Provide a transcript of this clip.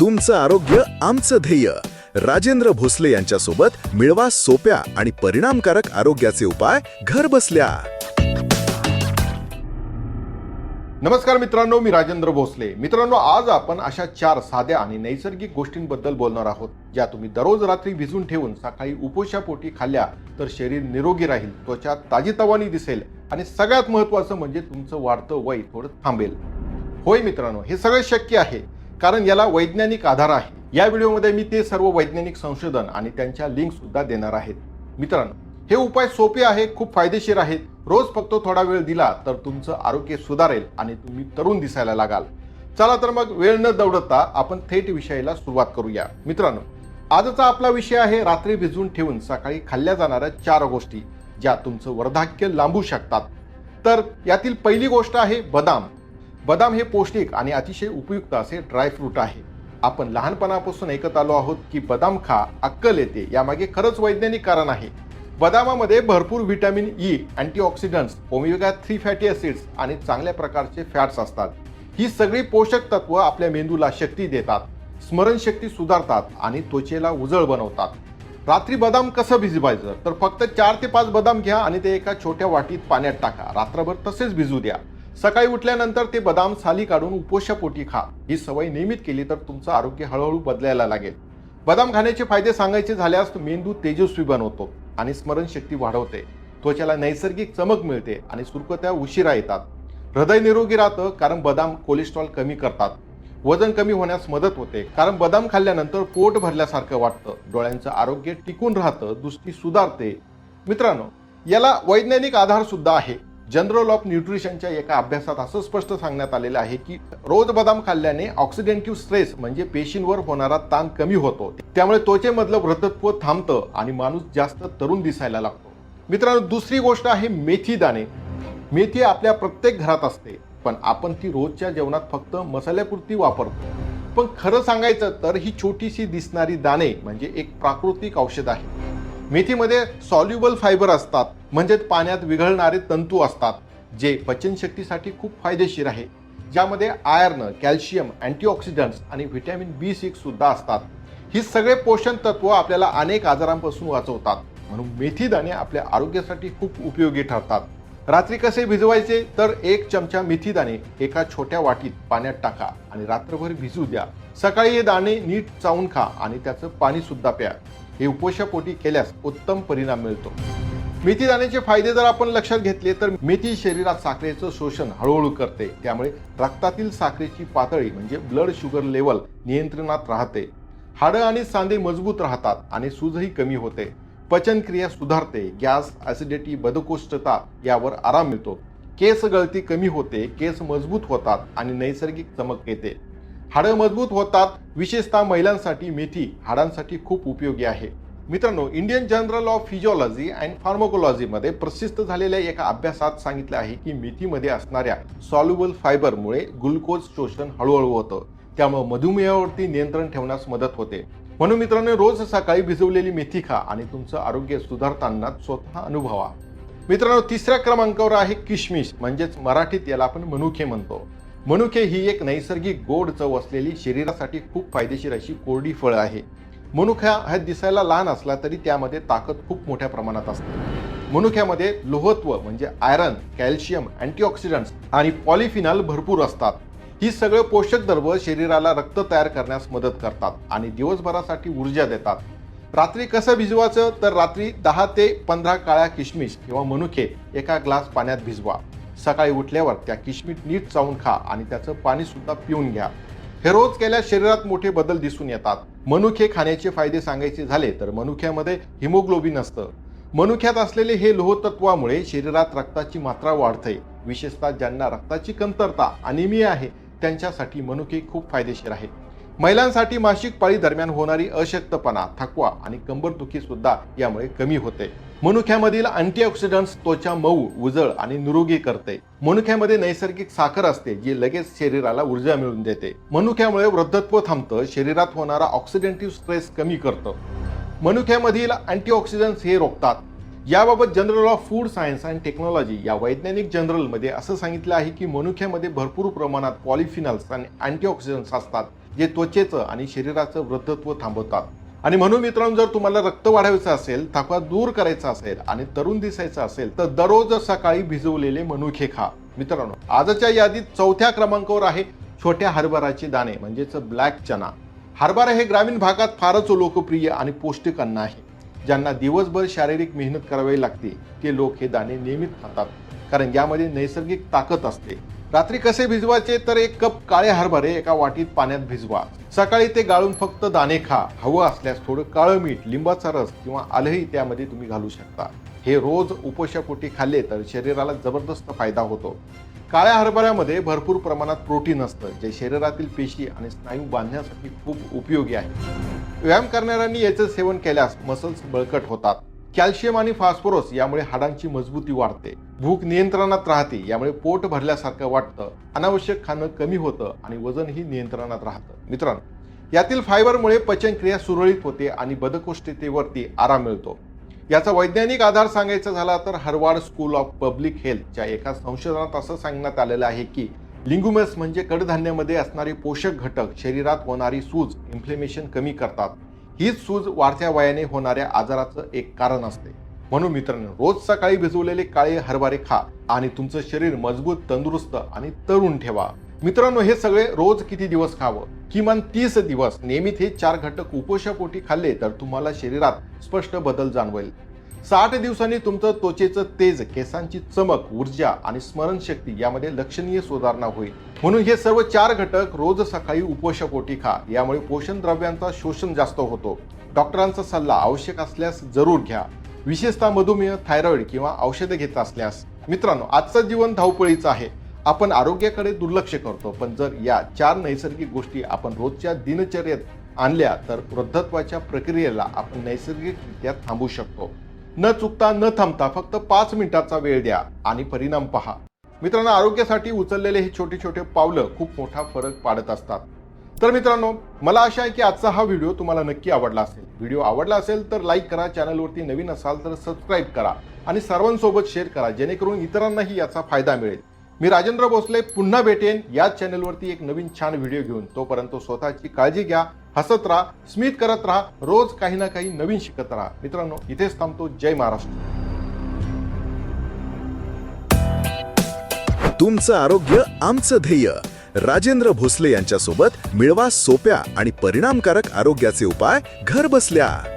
तुमचं आरोग्य आमचं ध्येय. राजेंद्र भोसले यांच्यासोबत मिळवा सोप्या आणि परिणामकारक आरोग्याचे उपाय घर बसल्या. नमस्कार मित्रांनो मी राजेंद्र भोसले. मित्रांनो आज आपण अशा चार साध्या आणि नैसर्गिक गोष्टींबद्दल बोलणार आहोत ज्या तुम्ही दररोज रात्री भिजून ठेवून सकाळी उपोषापोटी खाल्ल्या तर शरीर निरोगी राहील त्वचा ताजीतवानी दिसेल आणि सगळ्यात महत्त्वाचं म्हणजे तुमचं वाढतं वय थोडं थांबेल. होय मित्रांनो हे सगळं शक्य आहे. कारण याला वैज्ञानिक आधार आहे. या व्हिडिओमध्ये मी ते सर्व वैज्ञानिक संशोधन आणि त्यांच्या लिंक सुद्धा देणार आहेत. मित्रांनो हे उपाय सोपे आहे खूप फायदेशीर आहेत. रोज फक्त थोडा वेळ दिला तर तुमचं आरोग्य सुधारेल आणि तुम्ही तरुण दिसायला लागाल. चला तर मग वेळ न दौडता आपण थेट विषयाला सुरुवात करूया. मित्रांनो आजचा आपला विषय आहे रात्री भिजवून ठेवून सकाळी खाल्ल्या जाणाऱ्या चार गोष्टी ज्या तुमचं वर्धाक्य लांबू शकतात. तर यातील पहिली गोष्ट आहे बदाम. बदाम हे पौष्टिक आणि अतिशय उपयुक्त असे ड्रायफ्रूट आहे. आपण लहानपणापासून ऐकत आलो आहोत की बदाम खा अक्कल येते यामागे खरंच वैज्ञानिक कारण आहे. बदामामध्ये भरपूर vitamin E antioxidants omega three fatty acids आणि चांगल्या प्रकारचे फॅट्स असतात. ही सगळी पोषक तत्व आपल्या मेंदूला शक्ती देतात स्मरणशक्ती सुधारतात आणि त्वचेला उजळ बनवतात. रात्री बदाम कसं भिजवायचं? तर फक्त चार ते पाच बदाम घ्या आणि ते एका छोट्या वाटीत पाण्यात टाका. रात्रभर तसेच भिजू द्या. सकाळी उठल्यानंतर ते बदाम साली काढून उपोषापोटी खा. ही सवय नियमित केली तर तुमचं आरोग्य हळूहळू बदलायला लागेल. बदाम खाण्याचे फायदे सांगायचे झाल्यास मेंदू तेजस्वी बनवतो आणि स्मरणशक्ती वाढवते. त्वचेला नैसर्गिक चमक मिळते आणि सुरकुत्या उशिरा येतात. हृदय निरोगी राहतं कारण बदाम कोलेस्ट्रॉल कमी करतात. वजन कमी होण्यास मदत होते. कारण बदाम खाल्ल्यानंतर पोट भरल्यासारखं वाटतं. डोळ्यांचं आरोग्य टिकून राहतं. दृष्टी सुधारते. मित्रांनो याला वैज्ञानिक आधार सुद्धा आहे. जनरल ऑफ न्यूट्रिशनच्या एका अभ्यासात असं स्पष्ट सांगण्यात आलेलं आहे की रोज बदाम खाल्ल्याने ऑक्सिडेंटिव्ह स्ट्रेस म्हणजे पेशींवर होणारा ताण कमी होतो. त्यामुळे त्वचेमधलं वृद्धत्व थांबतं आणि माणूस जास्त तरुण दिसायला लागतो. मित्रांनो दुसरी गोष्ट आहे मेथी दाणे. मेथी आपल्या प्रत्येक घरात असते पण आपण ती रोजच्या जेवणात फक्त मसाल्यापुरती वापरतो. पण खरं सांगायचं तर ही छोटीशी दिसणारी दाणे म्हणजे एक प्राकृतिक औषध आहे. मेथीमध्ये सॉल्युबल फायबर असतात म्हणजेच पाण्यात विघळणारे तंतू असतात जे पचनशक्तीसाठी खूप फायदेशीर आहे. ज्यामध्ये आयर्न कॅल्शियम अँटीऑक्सिडंट्स आणि व्हिटॅमिन बी सिक्स सुद्धा असतात. ही सगळे पोषण तत्व आपल्याला अनेक आजारांपासून वाचवतात. म्हणून मेथी दाणे आपल्या आरोग्यासाठी खूप उपयोगी ठरतात. रात्री कसे भिजवायचे? तर एक चमचा मेथी दाणे एका छोट्या वाटीत पाण्यात टाका आणि रात्रभर भिजू द्या. सकाळी हे दाणे नीट चावून खा आणि त्याचं पाणी सुद्धा प्या. हे उपोषापोटी केल्यास उत्तम परिणाम मिळतो. मेथी दाण्याचे फायदे जर आपण लक्षात घेतले तर मेथी शरीरात साखरेचं शोषण हळूहळू करते. त्यामुळे रक्तातील साखरेची पातळी म्हणजे ब्लड शुगर लेवल नियंत्रणात राहते. हाडं आणि सांधे मजबूत राहतात आणि सूजही कमी होते. पचनक्रिया सुधारते. गॅस ॲसिडिटी बदकोष्ठता यावर आराम मिळतो. केस गळती कमी होते केस मजबूत होतात आणि नैसर्गिक चमक येते. हाडं मजबूत होतात. विशेषतः महिलांसाठी मेथी हाडांसाठी खूप उपयोगी आहे. मित्रांनो Indian journal of physiology and फार्मोकोलॉजीमध्ये प्रसिद्ध झालेल्या एका अभ्यासात सांगितलं आहे की मेथीमध्ये असणाऱ्या सॉल्युबल फायबरमुळे ग्लुकोज शोषण हळूहळू होतं. त्यामुळे मधुमेहावरती नियंत्रण ठेवण्यास मदत होते. म्हणून मित्रांनो रोज सकाळी भिजवलेली मेथी खा आणि तुमचं आरोग्य सुधारताना स्वतः अनुभवा. मित्रांनो तिसऱ्या क्रमांकावर आहे किशमिश म्हणजेच मराठीत याला आपण मनुके म्हणतो. मनुके ही एक नैसर्गिक गोड चव असलेली शरीरासाठी खूप फायदेशीर अशी कोरडी फळं आहे. मनुख्या हा दिसायला लहान असला तरी त्यामध्ये ताकद खूप मोठ्या प्रमाणात असते. मनुख्यामध्ये लोहत्व म्हणजे आयरन कॅल्शियम अँटीऑक्सिडंट्स आणि पॉलिफिनॉल भरपूर असतात. ही सगळं पोषक द्रव्य शरीराला रक्त तयार करण्यास मदत करतात आणि दिवसभरासाठी ऊर्जा देतात. रात्री कसं भिजवायचं? तर रात्री दहा ते पंधरा काळ्या किशमिश किंवा मनुके एका ग्लास पाण्यात भिजवा. सकाळी उठल्यावर त्या किशमिश नीट चावून खा आणि त्याचं पाणी सुद्धा पिऊन घ्या. हे रोज केल्यास शरीरात मोठे बदल दिसून येतात. मनुखे खाण्याचे फायदे सांगायचे झाले तर मनुक्यामध्ये हिमोग्लोबिन असतं. मनुक्यात असलेले हे लोहतत्वामुळे शरीरात रक्ताची मात्रा वाढते. विशेषतः ज्यांना रक्ताची कमतरता अनिमिया आहे त्यांच्यासाठी मनुके खूप फायदेशीर आहे महिलांसाठी मासिक पाळी दरम्यान होणारी अशक्तपणा थकवा आणि कंबरदुखी सुद्धा यामुळे कमी होते. मनुक्यामधील अँटीऑक्सिडंट्स त्वचा मऊ उजळ आणि निरोगी करते. मनुख्यामध्ये नैसर्गिक साखर असते जी लगेच शरीराला ऊर्जा मिळवून देते. मनुख्यामुळे वृद्धत्व थांबतं शरीरात होणारा ऑक्सिडेंटिव्ह स्ट्रेस कमी करतं. मनुख्यामधील अँटीऑक्सिडंट्स हे रोखतात. याबाबत journal of food science and technology या वैज्ञानिक जर्नलमध्ये असं सांगितलं आहे की मनुख्यामध्ये भरपूर प्रमाणात पॉलिफिनल्स आणि अँटीऑक्सिडंट्स असतात. जे त्वचेचं आणि शरीराचं वृद्धत्व थांबवतात. आणि म्हणून मित्रांनो जर तुम्हाला रक्त वाढवायचं असेल थकवा दूर करायचा असेल आणि तरुण दिसायचं असेल तर दररोज सकाळी भिजवलेले मनुखे खा. मित्रांनो आजच्या यादीत चौथ्या क्रमांकावर आहे छोट्या हरभराचे दाणे म्हणजेच ब्लॅक चना. हरभरा हे ग्रामीण भागात फारच लोकप्रिय आणि पौष्टिक अन्न आहे. ज्यांना दिवसभर शारीरिक मेहनत करावी लागते ते लोक हे दाणे नियमित खातात. कारण यामध्ये नैसर्गिक ताकद असते. रात्री कसे भिजवायचे तर एक कप काळे हरभरे एका वाटीत पाण्यात भिजवा. सकाळी ते गाळून फक्त दाणे खा. हवं असल्यास थोडं काळं मीठ लिंबाचा रस किंवा आलंही त्यामध्ये तुम्ही घालू शकता. हे रोज उपोषापोटी खाल्ले तर शरीराला जबरदस्त फायदा होतो. काळ्या हरभऱ्यामध्ये भरपूर प्रमाणात प्रोटीन असतं जे शरीरातील पेशी आणि स्नायू बांधण्यासाठी खूप उपयोगी आहे. व्यायाम करणाऱ्यांनी याचं सेवन केल्यास मसल्स बळकट होतात. कॅल्शियम आणि फॉस्फरस यामुळे हाडांची मजबूती वाढते. भूक नियंत्रणात राहते यामुळे पोट भरल्यासारखं वाटतं. अनावश्यक खाणं कमी होतं आणि वजनही नियंत्रणात राहतं. मित्रांनो यातील फायबरमुळे पचनक्रिया सुरळीत होते आणि बदकोष्ठतेवरती आराम मिळतो. याचा वैज्ञानिक आधार सांगायचा झाला तर हरवाड स्कूल ऑफ पब्लिक हेल्थच्या एका संशोधनात असं सांगण्यात आलेलं आहे की लिंगुमस म्हणजे कडधान्यामध्ये असणारे पोषक घटक शरीरात होणारी सूज इन्फ्लेमेशन कमी करतात. हीच सूज वाढत्या वयाने होणाऱ्या आजाराचं एक कारण असते. म्हणून मित्रांनो रोज सकाळी भिजवलेले काळे हरभरे खा आणि तुमचं शरीर मजबूत तंदुरुस्त आणि तरुण ठेवा. मित्रांनो हे सगळे रोज किती दिवस खावं? किमान तीस दिवस. नियमित हे चार घटक उपोषापोटी खाल्ले तर तुम्हाला शरीरात स्पष्ट बदल जाणवेल. साठ दिवसांनी तुमचं त्वचेचं तेज केसांची चमक ऊर्जा आणि स्मरणशक्ती यामध्ये लक्षणीय सुधारणा होईल. म्हणून हे सर्व चार घटक रोज सकाळी उपोषापोटी खा. यामुळे पोषण द्रव्यांचा शोषण जास्त होतो. डॉक्टरांचा सल्ला आवश्यक असल्यास जरूर घ्या. विशेषतः मधुमेह थायरॉईड किंवा औषधे घेत असल्यास मित्रांनो आजचं जीवन धावपळीचं आहे. आपण आरोग्याकडे दुर्लक्ष करतो पण जर या चार नैसर्गिक गोष्टी आपण रोजच्या दिनचर्येत आणल्या तर वृद्धत्वाच्या प्रक्रियेला आपण नैसर्गिकरित्या थांबू शकतो. न चुकता न थांबता फक्त पाच मिनिटाचा वेळ द्या आणि परिणाम पहा. मित्रांनो आरोग्यासाठी उचललेले हे छोटे छोटे पावलं खूप मोठा फरक पाडत असतात. तर मित्रांनो मला आशा आहे की आजचा हा व्हिडिओ तुम्हाला नक्की आवडला असेल. व्हिडिओ आवडला असेल तर लाईक करा चॅनलवरती नवीन असाल तर सबस्क्राईब करा आणि सर्वांसोबत शेअर करा जेणेकरून इतरांनाही याचा फायदा मिळेल. मी राजेंद्र भोसले पुन्हा भेटेन याच चॅनलवरती एक नवीन छान व्हिडिओ घेऊन. तोपर्यंत स्वतःची काळजी घ्या हसत राहा स्मित करत राहा रोज काही ना काही नवीन शिकत राहा. मित्रांनो इथेच थांबतो. जय महाराष्ट्र. तुमचं आरोग्य आमचं ध्येय. राजेंद्र भोसले यांच्यासोबत मिळवा सोप्या आणि परिणामकारक आरोग्याचे उपाय घर बसल्या.